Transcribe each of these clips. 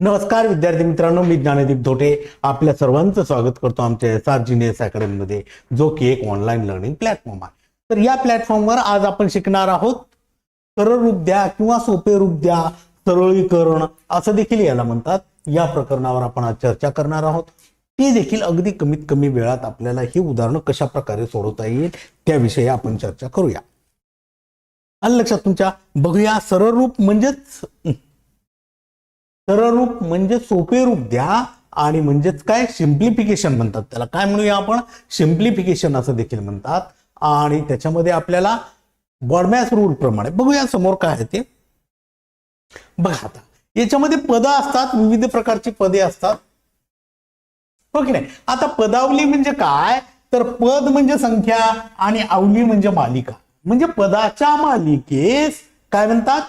नमस्कार विद्यार्थी मित्रांनो मी ज्ञानदीप धोटे. आपल्या सर्वांचं स्वागत करतो आमच्या एस आर जिनियस अकॅडमीमध्ये जो की एक ऑनलाईन लर्निंग प्लॅटफॉर्म आहे. तर या प्लॅटफॉर्मवर आज आपण शिकणार आहोत सरळ रूप द्या किंवा सोपे रूप द्या सरळीकरण असं देखील याला म्हणतात. या प्रकरणावर आपण आज चर्चा करणार आहोत. ती देखील अगदी कमीत कमी वेळात आपल्याला ही उदाहरणं कशा प्रकारे सोडवता येईल त्याविषयी आपण चर्चा करूया. आणि लक्षात तुमच्या बघूया सरळ रूप म्हणजेच सरळ रूप म्हणजे सोपे रूप द्या आणि म्हणजेच काय? सिम्प्लिफिकेशन म्हणतात त्याला. काय म्हणूया आपण? सिम्प्लिफिकेशन असं देखील म्हणतात. आणि त्याच्यामध्ये आपल्याला बॉडमॅस रूल प्रमाणे बघूया समोर काय आहे ते. बघा आता. याच्यामध्ये पद असतात विविध प्रकारची पदे असतात. हो नाही? आता पदावली म्हणजे काय? तर पद म्हणजे संख्या आणि आवली म्हणजे मालिका. म्हणजे पदाच्या मालिकेस काय म्हणतात?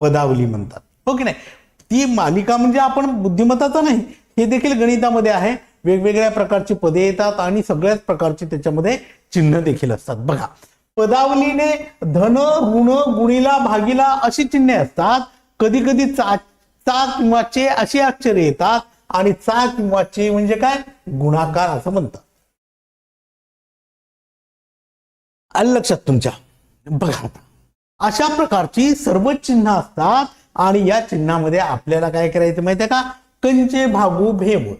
पदावली म्हणतात. हो ओके नाही? ती मालिका म्हणजे आपण बुद्धिमत्ताचा नाही हे देखील गणितामध्ये आहे. वेगवेगळ्या प्रकारची पदे येतात आणि सगळ्याच प्रकारची त्याच्यामध्ये चिन्ह देखील असतात. बघा पदावलीने धन ऋण गुणीला भागीला अशी चिन्हे असतात. कधी कधी चा चा किंवा चे अशी अक्षरे येतात आणि चा किंवा चे म्हणजे काय? गुणाकार असं म्हणतात. आलं लक्षात तुमच्या? बघा आता. अशा प्रकारची सर्व चिन्ह असतात. आणि या चिन्हामध्ये आपल्याला काय करायचं माहितीये का? कंचे भागू भेव.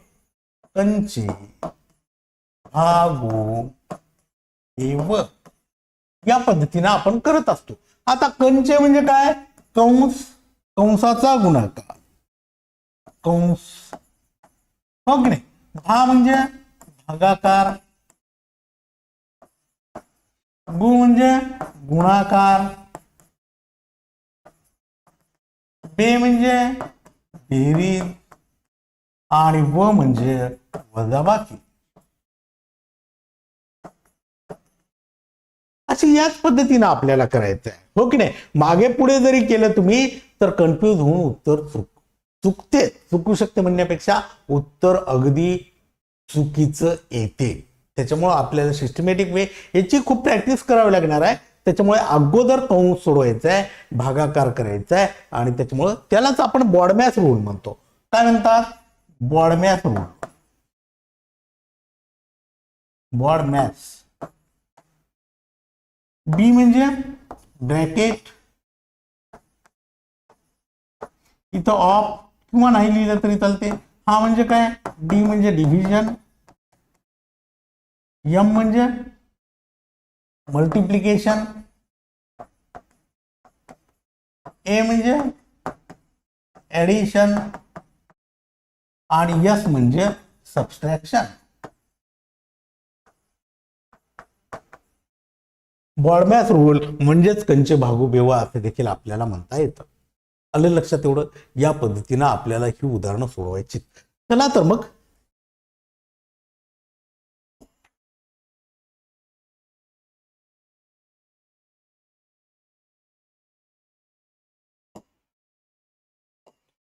कंचे भागू भेव. या पद्धतीनं आपण करत असतो. आता कंचे म्हणजे काय? कंस कंसाचा गुणाकार. कंस हो भा म्हणजे भागाकार. गु म्हणजे गुणाकार. बी म्हणजे बेरीज आणि व म्हणजे वजाबाकी अशी याच पद्धतीनं आपल्याला करायचं आहे हो की नाही? मागे पुढे जरी केलं तुम्ही तर कन्फ्यूज होऊन उत्तर चुक चुकते. चुकू शकते म्हणण्यापेक्षा उत्तर अगदी चुकीचं येते. त्याच्यामुळं आपल्याला सिस्टमॅटिक वे याची खूप प्रॅक्टिस करावी लागणार आहे. त्याच्यामुळे अगोदर कंस सोडवायचा आहे भागाकार करायचा आहे आणि त्याच्यामुळं त्यालाच आपण बॉडमॅस रूल म्हणतो. काय म्हणतात? बॉडमॅस रूल बॉडमॅस बी म्हणजे ब्रॅकेट इथं ऑफ किंवा नाही लिहिलं तरी चालते. हा म्हणजे काय? डी म्हणजे डिव्हिजन यम म्हणजे मल्टिप्लिकेशन. ए म्हणजे ॲडिशन आणि यस म्हणजे सबस्ट्रॅक्शन बॉडमॅस रूल म्हणजेच कंचे भागू बेवा असे देखील आपल्याला म्हणता येतं. आलं लक्षात एवढं? या पद्धतीनं आपल्याला ही उदाहरणं सोडवायची चला तर मग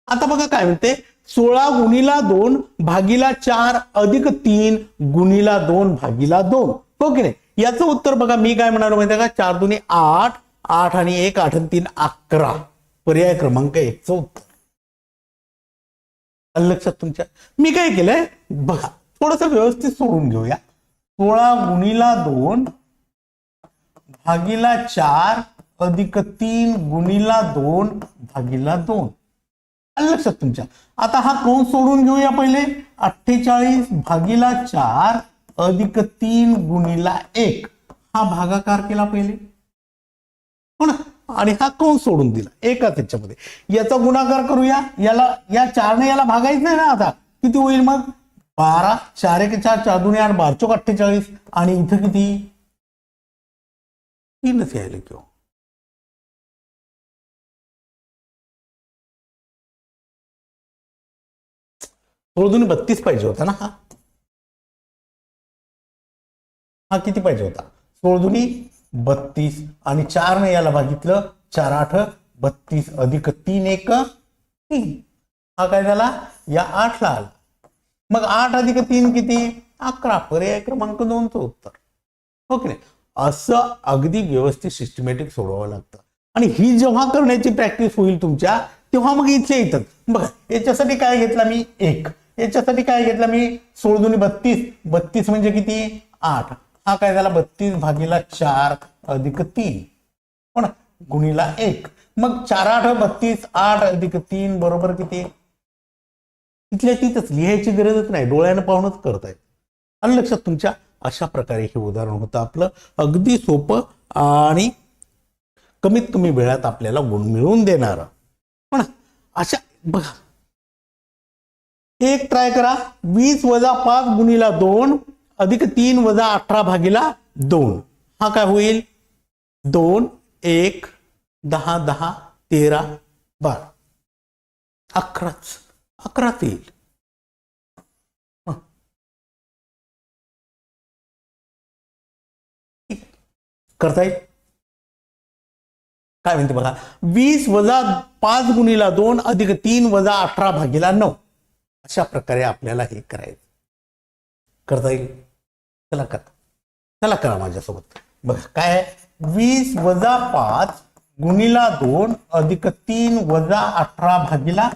आता बघा काय म्हणते? सोळा गुणीला दोन भागीला चार अधिक तीन गुणीला दोन भागीला दोन. हो की नाही? याचं उत्तर बघा मी काय म्हणालो माहिती का? चार दोन्ही आठ आठ आणि एक आठ आणि तीन अकरा. पर्याय क्रमांक एकचं उत्तर. लक्षात तुमच्या? मी काय केलंय? बघा थोडस व्यवस्थित सोडून घेऊया. सोळा गुणीला दोन भागीला चार अधिक तीन गुणीला दोन भागीला दोन. लक्षात तुमच्या? आता हा कंस सोडून घेऊया पहिले? अठ्ठेचाळीस भागीला चार अधिक तीन गुणीला एक. हा भागाकार केला पहिले. हो ना? आणि हा कंस सोडून दिला? एका त्याच्यामध्ये याचा गुणाकार करूया. याला या चारने याला भागायचं नाही ना आता. किती होईल मग? बारा. चार एक चार चार दोन आठ बार. चौक अठ्ठेचाळीस. आणि इथं किती? तीनच यायला किंवा. सोळा बत्तीस पाहिजे होता ना हा? हा किती पाहिजे होता? सोळदुनी बत्तीस आणि चार ने याला भागितलं चार आठ बत्तीस अधिक तीन एक तीन. हा काय झाला? या आठला आला. मग आठ अधिक तीन किती? अकरा. पर्याय क्रमांक दोनचं उत्तर. हो ओके असं अगदी व्यवस्थित सिस्टमॅटिक सोडवावं लागतं. आणि ही जेव्हा करण्याची प्रॅक्टिस होईल तुमच्या तेव्हा मग इथे. येतात बघा याच्यासाठी काय घेतला मी? एक. याच्यासाठी काय घेतला मी? सोळ दोन्ही बत्तीस. बत्तीस म्हणजे किती? आठ. हा काय झाला? बत्तीस भागीला चार अधिक तीन. पण गुणीला एक. मग चार आठ बत्तीस आठ अधिक तीन बरोबर किती? इथल्या तिथंच लिहायची गरजच नाही. डोळ्यानं पाहूनच करतायत आणि लक्षात तुमच्या अशा प्रकारे हे उदाहरण होतं आपलं. अगदी सोपं आणि कमीत कमी वेळात आपल्याला गुण मिळवून देणार. पण अशा बघा एक ट्राय करा. वीस वजा पाच गुणीला दोन अधिक तीन वजा अठरा भागीला दोन. हा काय होईल? दोन एक दहा दहा तेरा बारा. अकराच. अकराच येईल. करता येईल काय म्हणते बघा? वीस वजा पाच गुणीला दोन अधिक तीन वजा अठरा भागीला नऊ. अशा प्रकारे आपल्याला हे करायचं. करता येईल? चला करा. चला करा माझ्यासोबत. बघ काय वीस वजा पाच गुणीला दोन अधिक तीन वजा अठरा भागीला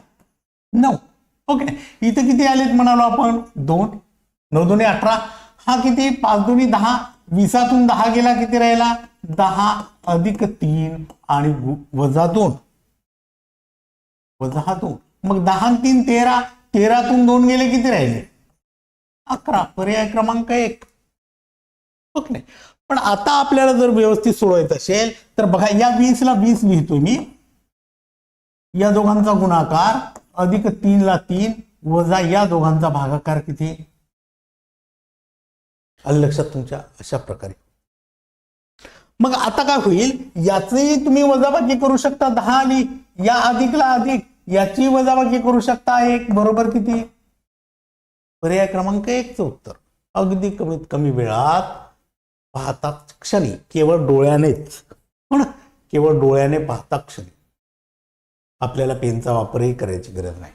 नऊ. ओके. इथं किती आलेत म्हणालो आपण? दोन. नऊ दोन्ही अठरा. हा किती? पाच दोन्ही दहा. वीसातून दहा गेला किती राहिला? दहा अधिक तीन आणि वजा दोन. वजा दोन. मग दहा तीन तेरा. तेरातून दोन गेले किती राहिले? अकरा. पर्याय क्रमांक एक. ओके. नाही पण आता आपल्याला जर व्यवस्थित सोडवायचं असेल तर बघा या वीस ला वीस लिहितो मी. या दोघांचा गुणाकार अधिक तीन ला तीन वजा या दोघांचा भागाकार किती? आलं लक्षात तुमच्या? अशा प्रकारे. मग आता काय होईल? याचही तुम्ही वजाबाकी करू शकता. दहा आणि या अधिकला अधिक. याची वजाबाकी करू शकता एक बरोबर किती? पर्याय क्रमांक एकचं उत्तर. अगदी कमीत कमी वेळात पाहता क्षणी केवळ डोळ्यानेच. हो पण केवळ डोळ्याने पाहता क्षणी. आपल्याला पेनचा वापरही करायची गरज नाही.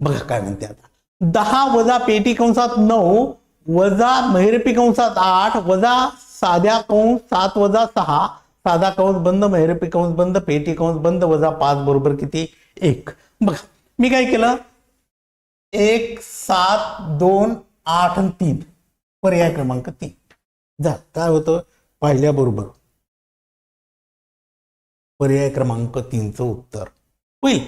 बघा काय म्हणते आता. दहा वजा पेटी कंसात नऊ वजा महिरपी कंसात आठ वजा साध्या कंस सात वजा सहा साधा कंस बंद मेहरपी कंस बंद पेटी कंस बंद वजा पाच बरोबर किती? एक. बघा मी काय केलं? एक सात दोन आठ आणि तीन. पर्याय क्रमांक तीन. जा काय होतं? पाहिल्याबरोबर पर्याय क्रमांक तीनचं उत्तर. होईल?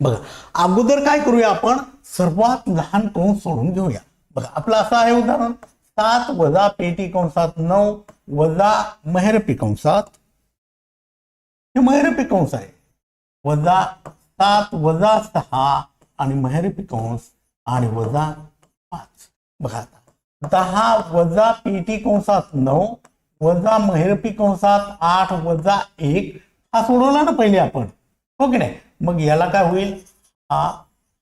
बघा अगोदर काय करूया आपण? सर्वात लहान कंस सोडून घेऊया. बघा आपलं असं आहे उदाहरण. सात वजा पेटी कंसात नऊ. वजा मेहरपी कंसात हे मेहरपी कंस आहे. वजा सात वजा सहा आणि मेहरपी कंस आणि वजा पाच. बघा आता. दहा वजा पेटी कंसात नऊ वजा मेहरपी कंसात आठ वजा एक. हा सोडवला ना पहिले आपण. हो की नाही? मग याला काय होईल? हा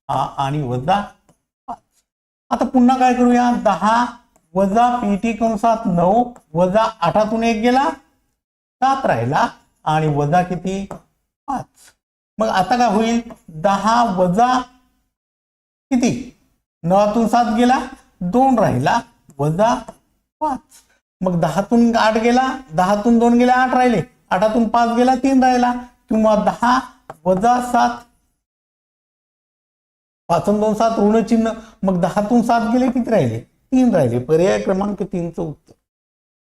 हा आणि वजा पाच. आता पुन्हा काय करूया? दहा वजा पीटी कंसात नऊ वजा आठातून एक गेला सात राहिला आणि वजा किती? पाच. मग आता काय होईल? दहा वजा किती? नवातून सात गेला दोन राहिला वजा पाच. मग दहातून आठ गेला दहातून दोन गेला आठ राहिले. आठातून पाच गेला तीन राहिला. किंवा दहा वजा सात. पाचून दोन सात ऋण चिन्ह. मग दहातून सात गेले किती राहिले? तीन राहिले. पर्याय क्रमांक तीनचं उत्तर.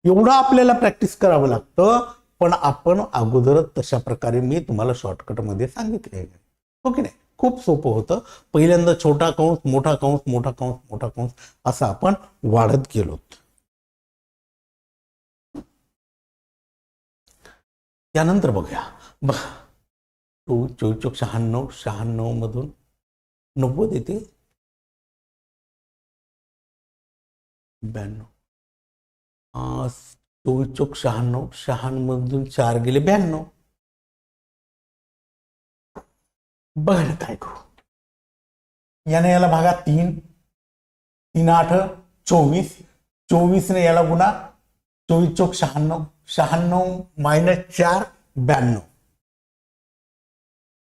एवढं आपल्याला प्रॅक्टिस करावं लागतं पण आपण अगोदरच तशा प्रकारे मी तुम्हाला शॉर्टकटमध्ये सांगितले ओके नाही? खूप सोपं होतं. पहिल्यांदा छोटा कंस मोठा कंस मोठा कंस मोठा कंस असं आपण वाढत गेलो. त्यानंतर बघूया. बघा. टू चोवीस शहाण्णव शहाण्णव मधून नव्वद येते. ब्याण्णव. चोवीस चोक शहाण्णव शहाण्णवमधून चार गेले ब्याण्णव. बघा काय करू. याने याला भागा तीन तीन आठ चोवीस. चोवीसने याला गुणा चोवीस चोक शहाण्णव. शहाण्णव मायनस चार ब्याण्णव.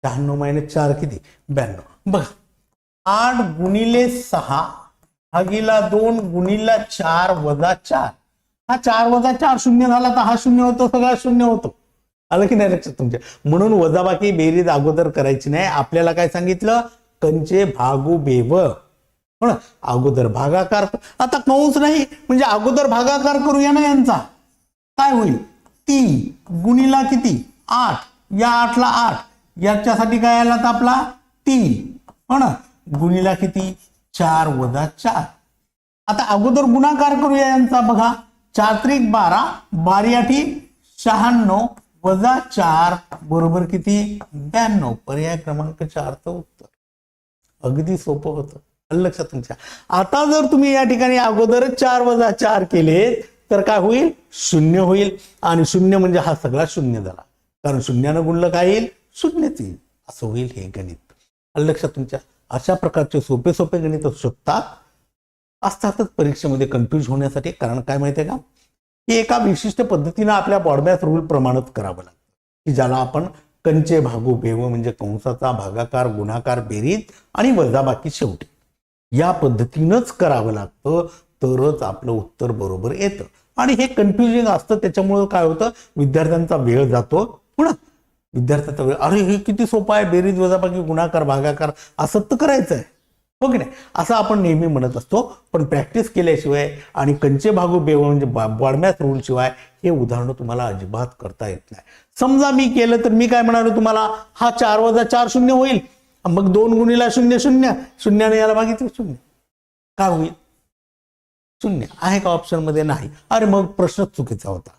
शहाण्णव मायनस चार किती? ब्याण्णव. बघा. आठ गुणिले सहा भागीला दोन गुणीला चार वजा चार. हा चार वजा चार शून्य झाला तर हा शून्य होतो सगळा शून्य होतो. आलं की नाही लक्षात तुमच्या? म्हणून वजाबाकी बेरीज अगोदर करायची नाही. आपल्याला काय सांगितलं? कंचे भागू बेव. हो अगोदर भागाकार. आता कंस नाही म्हणजे अगोदर भागाकार करूया ना यांचा. काय होईल? तीन गुणीला किती? आठ. या आठला आठ. याच्यासाठी काय आला तर आपला तीन हो ना? गुणीला किती? चार वजा चार. आता अगोदर गुणाकार करूया यांचा बघा. चार त्रिक बारा बारी आठी शहाण्णव वजा चार बरोबर किती? ब्याण्णव. पर्याय क्रमांक चारचं उत्तर. अगदी सोपं होतं. लक्षात तुमच्या? आता जर तुम्ही या ठिकाणी अगोदर चार वजा चार केले तर काय होईल? शून्य होईल. आणि शून्य म्हणजे हा सगळा शून्य झाला. कारण शून्यानं गुणलं काय येईल? शून्यच येईल असं होईल हे गणित. लक्षात तुमच्या? अशा प्रकारचे सोपे सोपे गणित असू शकतात. असतातच परीक्षेमध्ये कन्फ्यूज होण्यासाठी कारण काय माहितीये का? की एका विशिष्ट पद्धतीनं आपल्या बॉडमॅथ रूल प्रमाणच करावं लागतं. की ज्याला आपण कंचे भागू भेव म्हणजे कंसाचा भागाकार गुणाकार बेरीज आणि वजाबाकी शेवटी. या पद्धतीनंच करावं लागतं तरच आपलं उत्तर बरोबर येतं. आणि हे कन्फ्युजिंग असतं त्याच्यामुळं काय होतं? विद्यार्थ्यांचा वेळ जातो. पुन्हा विद्यार्थ्याचा वेळ अरे हे किती सोपं आहे बेरीज वजाबाकी गुणाकार भागाकार असं तर करायचं आहे हो की नाही? असं आपण नेहमी म्हणत असतो पण प्रॅक्टिस केल्याशिवाय आणि कंचे भागू बेव म्हणजे बॉडमॅथ रूलशिवाय हे उदाहरणं तुम्हाला अजिबात करता येत नाही. समजा मी केलं तर मी काय म्हणालो तुम्हाला? हा चार वजा चार शून्य होईल. मग दोन गुणीला शून्य शून्य. शून्याने याला मागितलं शून्य. काय होईल? शून्य. आहे का ऑप्शनमध्ये? नाही. अरे मग प्रश्नच चुकीचा होता.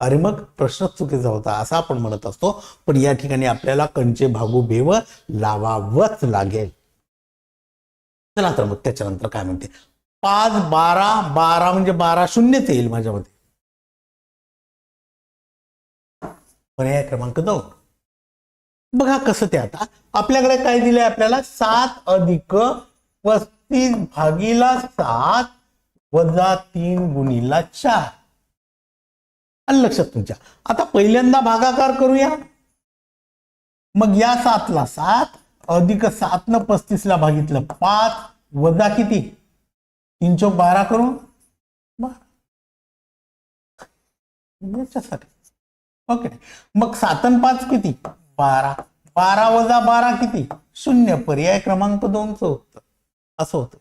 अरे मग प्रश्न चुकीचा होता असं आपण म्हणत असतो. पण या ठिकाणी आपल्याला कंचे भागू भेव लावावंच लागेल. चला तर मग त्याच्यानंतर काय म्हणते? पाच बारा बारा म्हणजे बारा शून्यच येईल माझ्या मते पर्याय क्रमांक दोन. बघा कसं ते आता. आपल्याकडे काय दिलंय आपल्याला? सात अधिक पस्तीस भागीला सात वजा तीन गुणीला चार. आलं लक्षात तुमच्या. आता पहिल्यांदा भागाकार करूया. मग या सातला सात अधिक सात न पस्तीस ला भागितलं पाच वजा किती? तीन चौक बारा करून ओके. मग सातन पाच किती? बारा. बारा वजा बारा किती? शून्य. पर्याय क्रमांक दोनचं उत्तर. असं होतं.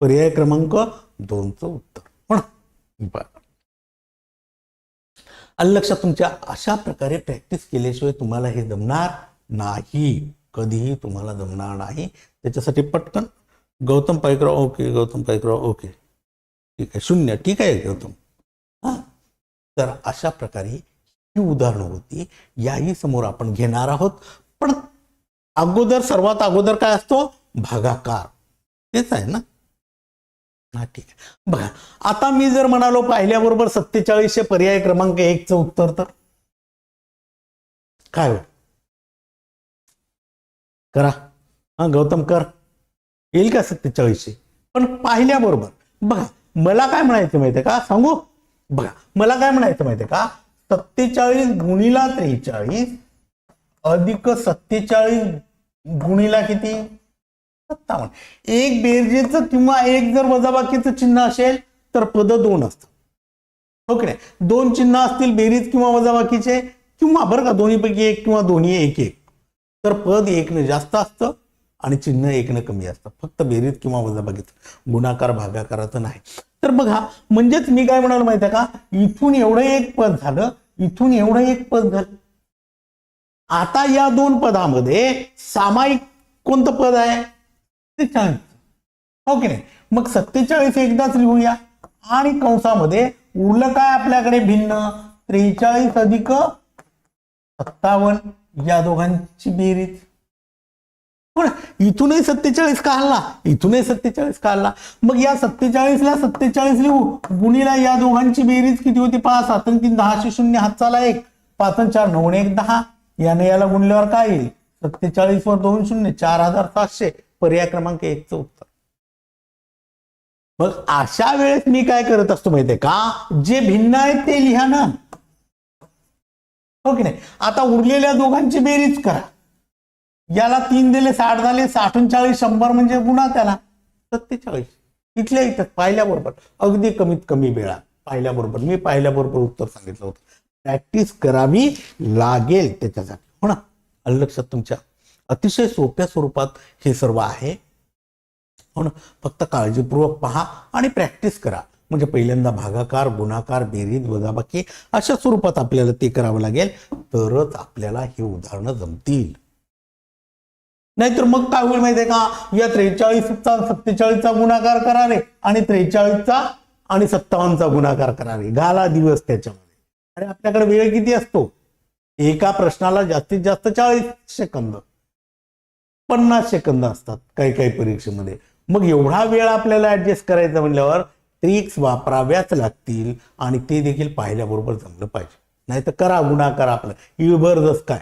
पर्याय क्रमांक दोनचं उत्तर. पण बरं लक्षात तुमच्या अशा प्रकारे प्रॅक्टिस केल्याशिवाय तुम्हाला हे जमणार नाही. कधीही तुम्हाला जमणार नाही. त्याच्यासाठी पटकन गौतम पायकराव ओके गौतम पायकराव ओके. ठीक आहे शून्य. ठीक आहे गौतम. हा. तर अशा प्रकारे ही उदाहरणं होती. याही समोर आपण घेणार आहोत. पण अगोदर सर्वात अगोदर काय असतो? भागाकार. तेच आहे ना? हा ठीक आहे. बघा आता मी जर म्हणालो पाहिल्याबरोबर सत्तेचाळीसशे पर्याय क्रमांक एकचं उत्तर तर? काय होईल करा. हा गौतम कर. येईल का सत्तेचाळीसशे? पण पाहिल्याबरोबर बघा मला काय म्हणायचं माहितीये का? सांगू? बघा मला काय म्हणायचं माहितीये का? सत्तेचाळीस गुणीला त्रेचाळीस अधिक सत्तेचाळीस गुणीला किती? सत्तावन्न. एक बेरजेचं किंवा एक जर वजाबाकीचं चिन्ह असेल तर पद दोन असतं. हो ओके नाही? दोन चिन्ह असतील बेरीज किंवा वजाबाकीचे किंवा बरं का दोन्हीपैकी एक किंवा दोन्ही एक एक. तर पद एकनं जास्त असतं आणि चिन्ह एकनं कमी असतं. फक्त बेरीज किंवा वजाबाकीचं. गुणाकार भागाकाराचं नाही. तर बघा म्हणजेच मी काय म्हणालो माहिती आहे का? इथून एवढं एक पद झालं इथून एवढं एक पद झालं. आता या दोन पदामध्ये सामायिक कोणतं पद आहे? सत्तेचाळीस. ओके. मग सत्तेचाळीस एकदाच लिहूया. आणि कंसामध्ये उरलं काय आपल्याकडे भिन्न? त्रेचाळीस अधिक सत्तावन्न. या दोघांची बेरीज. पण इथूनही सत्तेचाळीस का हल्ला? इथूनही सत्तेचाळीस का हल्ला? मग या सत्तेचाळीसला सत्तेचाळीस लिहू. गुणीला या दोघांची बेरीज किती होती पाच सात तीन दहाशे शून्य हातचाला एक. पाच चार नऊ एक दहा. याने याला गुणल्यावर काय येईल? सत्तेचाळीस वर दोन शून्य चार हजार सातशे. पर्याय क्रमांक एकचं उत्तर. मग अशा वेळेस मी काय करत असतो माहितीये का? जे भिन्न आहेत ते लिहा ना. हो की नाही? आता उरलेल्या दोघांची बेरीज करा. याला तीन दिले साठ झाले साठून चाळीस शंभर म्हणजे गुणा त्याला. सत्तेचाळीस. इथल्या इथं पाहिल्याबरोबर. अगदी कमीत कमी वेळा. पाहिल्याबरोबर. मी पाहिल्याबरोबर उत्तर सांगितलं होतं. प्रॅक्टिस करावी लागेल त्याच्यासाठी. हो ना? लक्षात तुमच्या? अतिशय सोप्या स्वरूपात हे सर्व आहे. हो ना? फक्त काळजीपूर्वक पहा आणि प्रॅक्टिस करा. म्हणजे पहिल्यांदा भागाकार गुणाकार बेरीज वजाबाकी अशा स्वरूपात आपल्याला ते करावं लागेल. तरच आपल्याला हे उदाहरणं जमतील. नाहीतर मग काय होईल माहितीये का? या त्रेचाळीसचा सत्तेचाळीसचा गुणाकार करा रे आणि त्रेचाळीसचा आणि सत्तावन्नचा गुणाकार करा रे घाला दिवस त्याच्यामध्ये. आणि आपल्याकडे वेळ किती असतो? एका प्रश्नाला जास्तीत जास्त चाळीस सेकंद. पन्नास सेकंद असतात काही काही परीक्षेमध्ये. मग एवढा वेळ आपल्याला ऍडजस्ट करायचा म्हणल्यावर ट्रिक्स वापराव्याच लागतील आणि ते देखील पाहिल्याबरोबर जमलं पाहिजे. नाही तर करा गुणाकार आपलं. इळभर काय?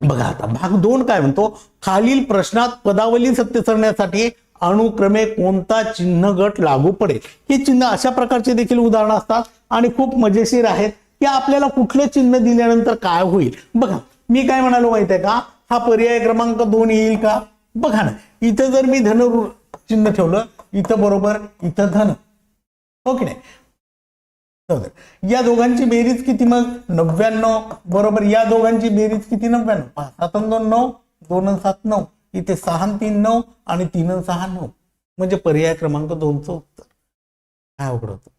बघा आता भाग दोन काय म्हणतो? खालील प्रश्नात पदावली सत्य सरण्यासाठी अनुक्रमे कोणता चिन्ह गट लागू पडेल? हे चिन्ह अशा प्रकारचे देखील उदाहरणं असतात आणि खूप मजेशीर आहेत. की आपल्याला कुठलं चिन्ह दिल्यानंतर काय होईल? बघा मी काय म्हणालो माहिती आहे का? हा पर्याय क्रमांक दोन येईल का? बघा ना इथं जर मी धन चिन्ह ठेवलं इथं बरोबर इथं धन. हो ओके नाही? या दोघांची बेरीज किती मग? नव्याण्णव बरोबर या दोघांची बेरीज किती? नव्याण्णव पाच सात अन दोन नऊ. दोन अन सात नऊ. इथे सहा तीन नऊ आणि तीन अन सहा नऊ. म्हणजे पर्याय क्रमांक दोनचं उत्तर. काय अवघड होतं.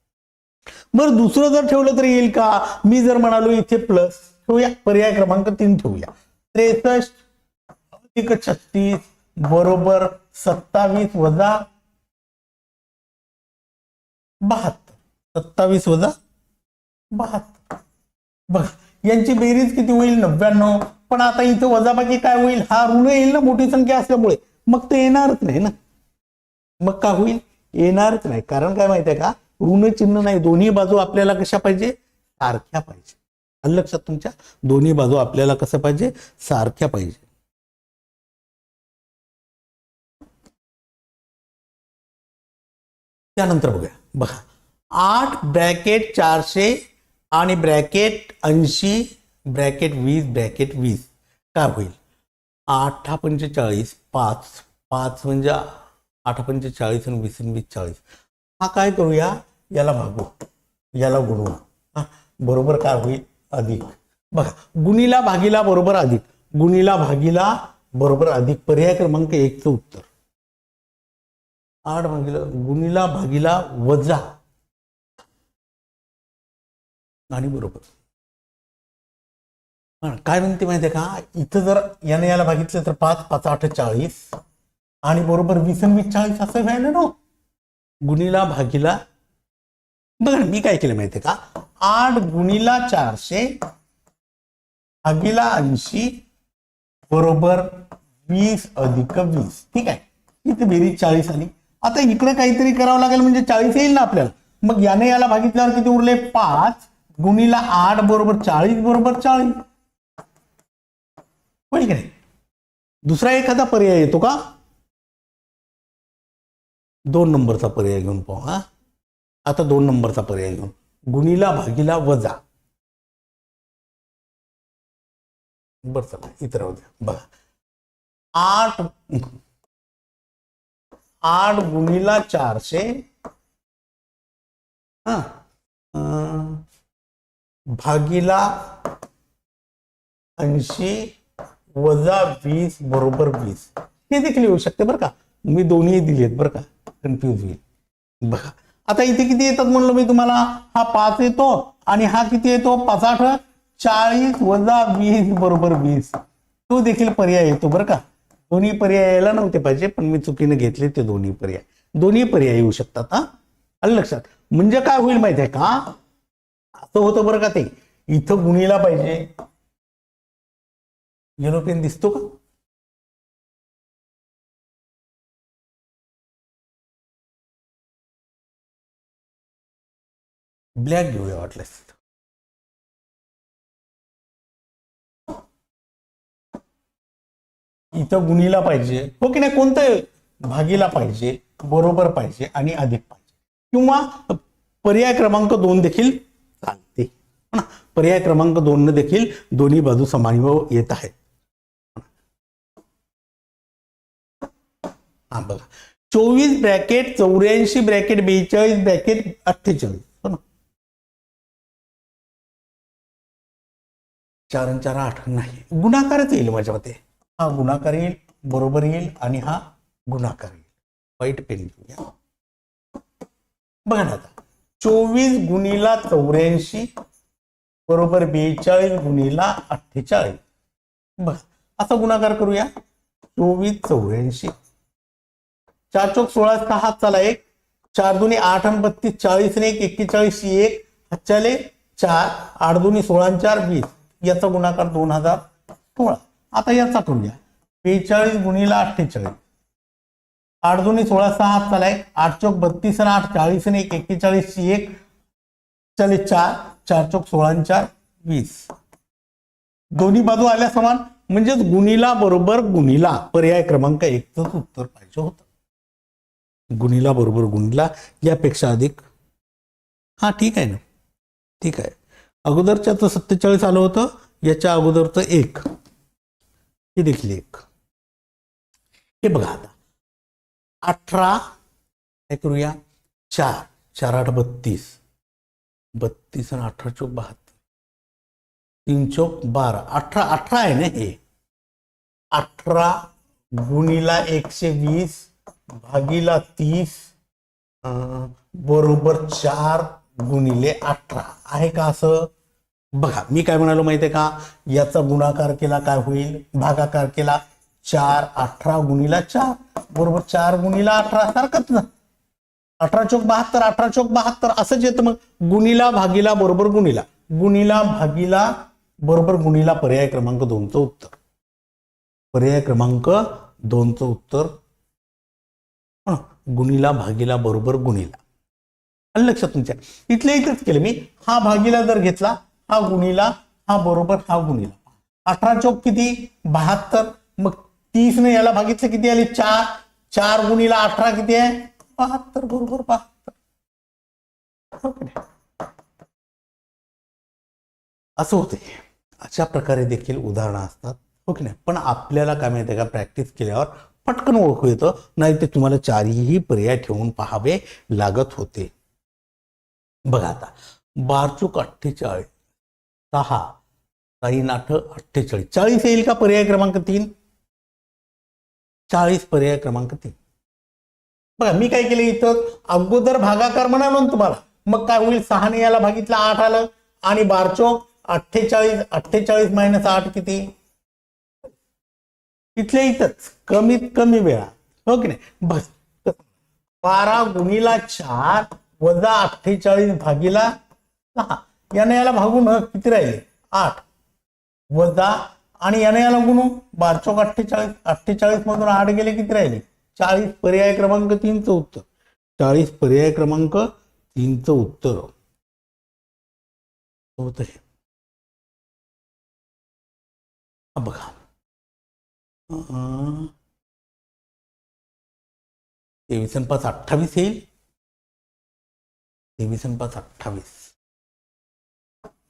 बरं दुसरं जर ठेवलं तर येईल का? मी जर म्हणालो इथे प्लस ठेवूया. पर्याय क्रमांक तीन ठेवूया. त्रेसष्ट अधिक छत्तीस बरोबर सत्तावीस वजा बहात्तर. सत्तावीस वजा बहात्तर. बघ यांची बेरीज किती होईल? नव्याण्णव पण आता इथं वजाबाकी काय होईल? हा ऋण येईल ना मोठी संख्या असल्यामुळे. मग ते येणारच नाही ना. मग काय होईल? येणारच नाही. कारण काय माहितीये का? ऋण चिन्ह नाही. दोन्ही बाजू आपल्याला कशा पाहिजे? सारख्या पाहिजे. आलं लक्षात तुमच्या दोन्ही बाजू आपल्याला कसं पाहिजे? सारख्या पाहिजे. त्यानंतर बघूया. बघा. आठ ब्रॅकेट चारशे आणि ब्रॅकेट ऐंशी ब्रॅकेट वीस ब्रॅकेट वीस. काय होईल? आठ पंचेचाळीस पाच पाच म्हणजे आठ पंचेचाळीस आणि वीस वीस चाळीस. हा काय करूया? याला भागू. याला गुणू. बरोबर काय होईल? अधिक. बघा गुणीला भागीला बरोबर अधिक. गुणीला भागीला बरोबर अधिक. पर्याय क्रमांक एकचं उत्तर. आठ भागीला गुणीला भागीला वजा. आणि बरोबर. काय म्हणते माहितीये का? इथं जर याने याला भागितलं तर पाच पाच आठ चाळीस. आणि बरोबर वीस आणि वीस चाळीस असं व्हायला ना गुणीला भागीला. बघा मी काय केलं माहितीये का? आठ गुणीला चारशे भागीला ऐंशी बरोबर वीस अधिक वीस. ठीक आहे? इथे बेरीज चाळीस आली. आता इकडे काहीतरी करावं लागेल म्हणजे चाळीस येईल ना आपल्याला. मग याने याला भागितल्यावर किती उरले? पाच गुणीला आठ बरोबर चाळीस बरोबर चाळीस. होईल की नाही? दुसरा एखादा पर्याय येतो का? दोन नंबरचा पर्याय घेऊन पाहू हा. आता दोन नंबरचा पर्याय घेऊन. गुणीला भागीला वजा. बर चला इतर होत्या बघा. आठ आठ गुणीला चारशे. हा. भागीला ऐंशी वजा वीस बरोबर वीस. हे देखील येऊ शकते बरं का? मी दोन्ही दिलेत बरं का? कन्फ्यूज होईल. बघा. आता इथे किती येतात म्हणलं मी तुम्हाला? हा पाच येतो आणि हा किती येतो? पाचाठ चाळीस वजा वीस बरोबर वीस. तो देखील पर्याय येतो बरं का? दोन्ही पर्याय यायला नव्हते पाहिजे पण मी चुकीने घेतले ते दोन्ही पर्याय. दोन्ही पर्याय येऊ शकतात हा? आलं लक्षात? म्हणजे काय होईल माहिती आहे का? असं होतं बरं का ते. इथं गुणीला पाहिजे. युरोपियन दिसतो का? ब्लॅक घेऊया वाटल्यास इथं गुणीला पाहिजे. हो की नाही? कोणतं भागीला पाहिजे? बरोबर पाहिजे आणि अधिक पाहिजे. किंवा पर्याय क्रमांक दोन देखील चालते. हो पर्याय क्रमांक दोन न देखील दोन्ही बाजू समान येत आहेत. हा बघा. चोवीस ब्रॅकेट चौऱ्याऐंशी ब्रॅकेट बेचाळीस ब्रॅकेट अठ्ठेचाळीस. हो चार आणि चार आठ नाही. गुणाकारच येईल माझ्या मते हा गुणाकार येईल बरोबर येईल आणि हा गुणाकार येईल. वाईट पेन घेऊया. बघा ना आता. चोवीस गुणीला चौऱ्याऐंशी बरोबर बेचाळीस गुणीला अठ्ठेचाळीस. बघ असा गुणाकार करूया. चोवीस चौऱ्याऐंशी. चार चौक सोळा सहा चला एक. चार दोन्ही आठ आणि बत्तीस चाळीस ने एक एक्केचाळीस एक. हच्चाले चार आठ दोन्ही सोळा चार वीस. याचा गुणाकार दोन हजार सोळा. आता याचा करूया बेचाळीस गुणीला अठ्ठेचाळीस. आठ दोन्ही सोळा सहा हात चाला एक आठ चौक बत्तीस आणि आठ चाळीस आणि एक एक्केचाळीस एक चालीस चार चार चौक सोळा चार वीस. दोन्ही बाजू आल्या समान. म्हणजेच गुणीला बरोबर गुणीला पर्याय क्रमांक एकच उत्तर पाहिजे होतं. गुणीला बरोबर गुणीला यापेक्षा अधिक. हा ठीक आहे ना? ठीक आहे. अगोदरच्याचं सत्तेचाळीस आलं होतं याच्या अगोदरचं एक. हे देखील एक. हे बघा आता. अठरा काय करूया. चार. चार आठ बत्तीस. बत्तीस आणि अठरा चौक बहात्तर. तीन चौक बारा. अठरा अठरा आहे ना हे? अठरा गुणीला एकशे वीस भागीला तीस अं, बरोबर चार. गुणिले अठरा. आहे का असं? बघा मी काय म्हणालो माहितीये का? याचा गुणाकार केला काय होईल? भागाकार केला चार अठरा गुणीला चार. बरोबर चार गुणीला अठरा सारखंच ना. अठरा चौक बहात्तर अठरा चौक बहात्तर असंच येतं मग. गुणीला भागीला बरोबर गुणीला. गुणीला भागीला बरोबर गुणीला पर्याय क्रमांक दोनचं उत्तर. पर्याय क्रमांक दोनचं उत्तर. हं, गुणीला भागीला बरोबर गुणीला. आलं लक्षात तुमच्या. इथल्या इथेच केलं. मी हा भागीला जर घेतला हा गुणीला हा बरोबर हा गुणीला. अठरा चौक किती? बहात्तर. मग तीस ने याला भागितलं किती आले? चार. चार गुणीला अठरा किती आहे? बहात्तर. बरोबर बहात्तर. असं होते अशा प्रकारे देखील उदाहरणं असतात. हो की नाही? पण आपल्याला काय माहिती आहे का? प्रॅक्टिस केल्यावर पटकन ओळखू येतं. नाही ते तुम्हाला चारही पर्याय ठेवून पाहावे लागत होते. बघा आता बारचूक अठ्ठेचाळीस सहा तीन आठ अठ्ठेचाळीस. चाळीस येईल का पर्याय क्रमांक तीन? चाळीस पर्याय क्रमांक तीन. बघा मी काय केलं इथं? अगोदर भागाकार म्हणालो ना तुम्हाला. मग काय होईल? सहाने याला भागितलं आठ आलं. आणि बारचोक अठ्ठेचाळीस अठ्ठेचाळीस मायनस आठ किती? इथल्या इथंच कमीत कमी वेळा. हो की नाही? बस. बारा गुणीला चार वजा अठ्ठेचाळीस भागीला सहा. याने याला भागून किती राहिले? आठ. वजा आणि याने याला गुणू? बारचोक अठ्ठेचाळीस अठ्ठेचाळीस मधून आठ गेले किती राहिले? चाळीस पर्याय क्रमांक तीनचं उत्तर. चाळीस पर्याय क्रमांक तीनचं उत्तर. होत हे बघा. तेवीस पाच अठ्ठावीस येईल. तेवीस आणि पाच अठ्ठावीस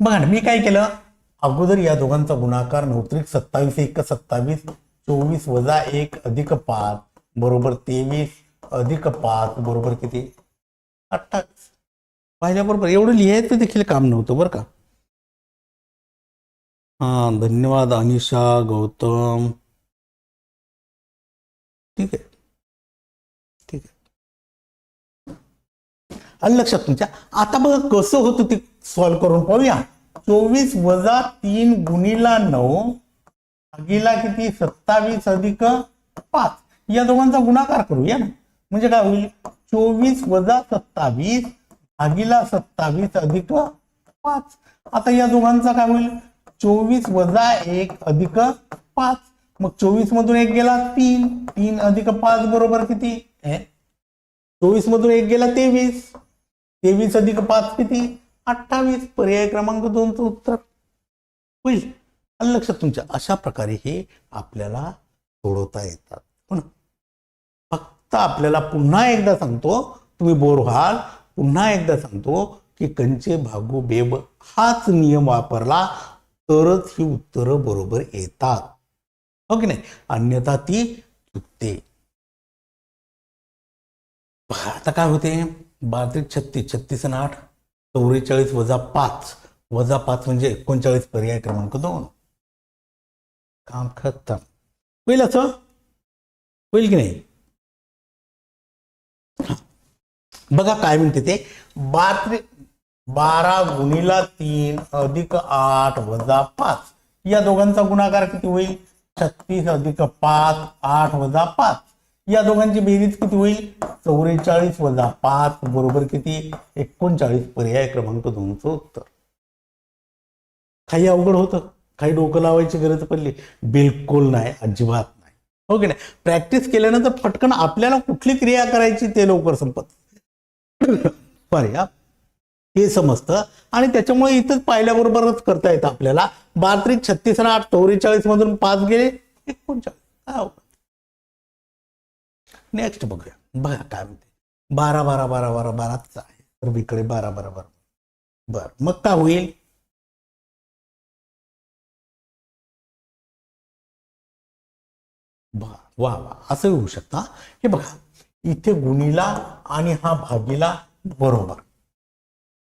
बघा ना मी काय केलं? अगोदर या दोघांचा गुणाकार नौत्रिक सत्तावीस एक सत्तावीस चोवीस वजा एक अधिक पाच बरोबर तेवीस अधिक पाच बरोबर किती? अठ्ठावीस. पाहिल्याबरोबर एवढं लिहायचं देखील काम नव्हतं बरं का. हा धन्यवाद अनिशा गौतम. ठीक आहे. आणि लक्षात तुमच्या आता बघा कसं होतं ते सॉल्व्ह करून पाहूया. चोवीस वजा तीन गुणीला नऊ भागीला किती? सत्तावीस अधिक पाच. या दोघांचा गुणाकार करूया ना. म्हणजे काय होईल? चोवीस वजा सत्तावीस भागीला सत्तावीस अधिक पाच. आता या दोघांचा काय होईल? चोवीस वजा एक अधिक पाच. मग चोवीस मधून एक गेला तीन. तीन अधिक पाच बरोबर किती? हे? चोवीस मधून एक गेला तेवीस. तेवीस अधिक पाच किती? अठ्ठावीस. पर्याय क्रमांक दोनचं उत्तर. होईल. लक्षात तुमच्या अशा प्रकारे हे आपल्याला सोडवता येतात. हो पण फक्त आपल्याला पुन्हा एकदा सांगतो तुम्ही बोर व्हाल. पुन्हा एकदा सांगतो की कंचे भागू बेब हाच नियम वापरला तरच ही उत्तरं बरोबर येतात. हो की नाही? अन्यथा ती चुकते. आता काय होते? बारा छत्तीस छत्तीस आणि आठ चौवेचाळीस वजा पाच. वजा पाच म्हणजे एकोणचाळीस पर्याय क्रमांक दोन. काम खतम. होईल असं? होईल की नाही? बघा काय म्हणते ते. बारा बारा गुणिला तीन अधिक आठ वजा पाच. या दोघांचा गुणाकार किती होईल? छत्तीस अधिक पाच आठ वजा पाच. या दोघांची बेरीज किती होईल? चौवेचाळीस वजा पाच बरोबर किती? एकोणचाळीस. पर्याय क्रमांक दोनचं उत्तर. काही अवघड होतं. काही डोकं लावायची गरज पडली. बिलकुल नाही. अजिबात नाही. हो की नाही? प्रॅक्टिस केल्यानंतर पटकन आपल्याला कुठली क्रिया करायची ते लवकर संपत. पर्याय. हे समजतं. आणि त्याच्यामुळे इथंच पाहिल्याबरोबरच करता येतं आपल्याला. बात्रिक छत्तीस आणि आठ. चौवेचाळीस मधून पाच गेले. एकोणचाळीस. काय अवघड. नेक्स्ट बघूया. बघा काय म्हणते. बारा बारा बारा बारा बाराच आहे. तर इकडे बारा बारा बारा. बर. मग काय होईल? वा वा. असं होऊ शकता हे? बघा. इथे गुणीला आणि हा भागीला बरोबर.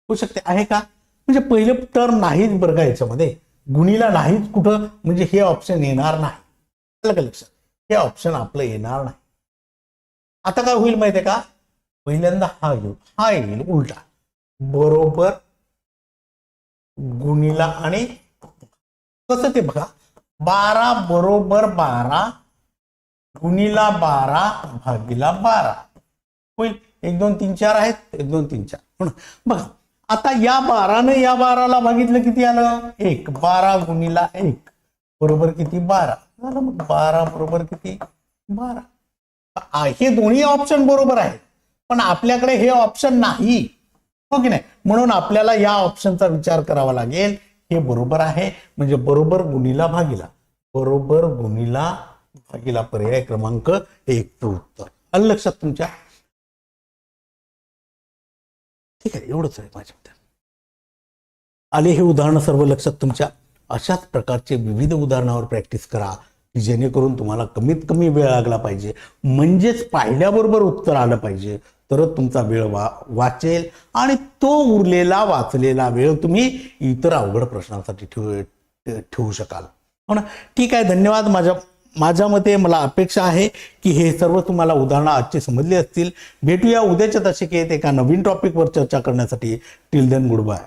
होऊ शकते. आहे का? म्हणजे पहिले टर्म नाहीच बरं का याच्यामध्ये. गुणीला नाहीच कुठं म्हणजे हे ऑप्शन येणार नाही. लक्षात? हे ऑप्शन आपलं येणार नाही. आता काय होईल माहितीये का? पहिल्यांदा हा येऊ हा येईल उलटा. बरोबर? गुणीला आणि कसं ते बघा? बारा बरोबर बारा गुणीला बारा भागीला बारा. होईल? एक दोन तीन चार आहेत? एक दोन तीन चार. हो म्हणून बघा आता या बाराने या बाराला भागितलं किती आलं? एक. बारा गुणीला एक. बरोबर किती? बारा. झालं मग बारा बरोबर किती? बारा. हे दोन्ही ऑप्शन बरोबर आहे पण आपल्याकडे हे ऑप्शन नाही. हो की नाही? म्हणून आपल्याला या ऑप्शनचा विचार करावा लागेल. हे बरोबर आहे. म्हणजे बरोबर गुणीला भागीला. बरोबर गुणीला भागीला पर्याय क्रमांक एक उत्तर. आलं लक्षात तुमच्या? ठीक आहे एवढंच आहे माझ्या मते आले हे उदाहरणं सर्व लक्षात तुमच्या? अशाच प्रकारचे विविध उदाहरणावर प्रॅक्टिस करा. की जेणेकरून तुम्हाला कमीत कमी वेळ लागला पाहिजे. म्हणजेच पाहिल्याबरोबर उत्तर आलं पाहिजे. तरच तुमचा वेळ वा वाचेल आणि तो उरलेला वाचलेला वेळ तुम्ही इतर अवघड प्रश्नांसाठी ठेवू ठेवू शकाल. हो ना? ठीक आहे. धन्यवाद. माझ्या माझ्या मते मला अपेक्षा आहे की हे सर्व तुम्हाला उदाहरणं आजचे समजली असतील. भेटूया उद्याच्या दशकेत एका नवीन टॉपिकवर चर्चा करण्यासाठी. Till then good bye